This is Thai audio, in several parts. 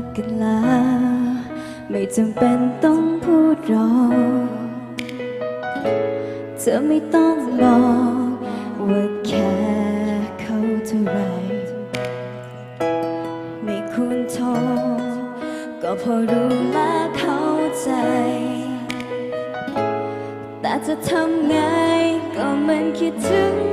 กกันแล้ว ไม่จำเป็นต้องพูดรอ เธอไม่ต้องบอกว่าแค่เขาเท่าไร ไม่ควรโทรก็พอรู้และเข้าใจ แต่จะทำไงก็มันคิดถึง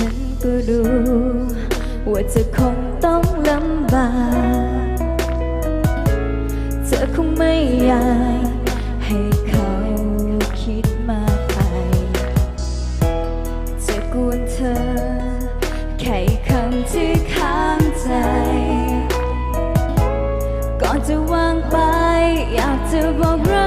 ฉันก็รู้ ว่าเธอคงต้องลำบาก เธอคงไม่อยากให้เขาคิดมากไปจะกวนเธอ แค่คำที่ข้างใจ ก่อนจะวางไป อยากจะบอกรั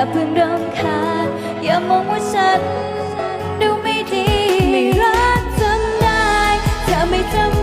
อย่าเพิ่งรำคาอย่ามองว่าฉัน ดูไม่ดี ไม่รักจำได้เธอไม่จำ